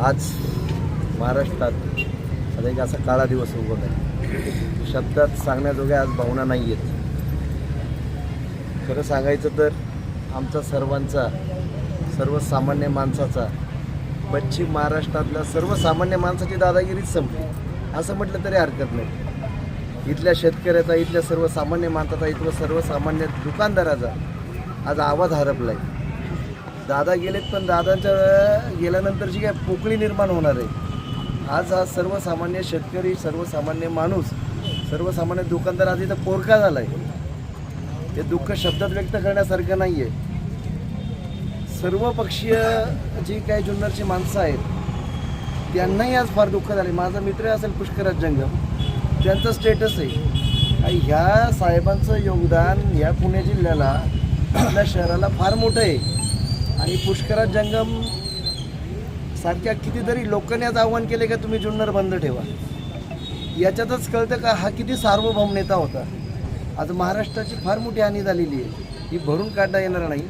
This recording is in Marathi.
आज महाराष्ट्रात आता एक असा काळा दिवस उगवत आहे. शब्दात सांगण्याजोग्या आज भावना नाही आहेत खरं सांगायचं तर आमचा सर्वांचा सर्वसामान्य माणसाचा पश्चिम महाराष्ट्रातल्या सर्वसामान्य माणसाची दादागिरीच संपली. असं म्हटलं तरी हरकत नाही. इथल्या शेतकऱ्याचा इथल्या सर्वसामान्य माणसाचा इथल्या सर्वसामान्य दुकानदाराचा आज आवाज हरपला आहे दादा गेलेत पण दादांच्या गेल्यानंतर जी काय पोकळी निर्माण होणार आहे. आज हा सर्वसामान्य शेतकरी सर्वसामान्य माणूस सर्वसामान्य दुकानदार आज इथं पोरका झाला आहे ते दुःख शब्दात व्यक्त करण्यासारखं नाही आहे सर्वपक्षीय जी काही जुन्नरची माणसं आहेत त्यांनाही आज फार दुःख झाले माझा मित्र असेल पुष्कराज जंगम त्यांचं स्टेटस आहे. आणि ह्या साहेबांचं योगदान ह्या पुणे जिल्ह्याला आपल्या शहराला फार मोठं आहे. आणि पुष्कराज जंगम सारख्या कितीतरी लोकांनी आज आव्हान केले का तुम्ही जुन्नर बंद ठेवा. याच्यातच कळतं का हा किती सार्वभौम नेता होता. आज महाराष्ट्राची फार मोठी हानी झालेली आहे. ही भरून काढता येणार नाही.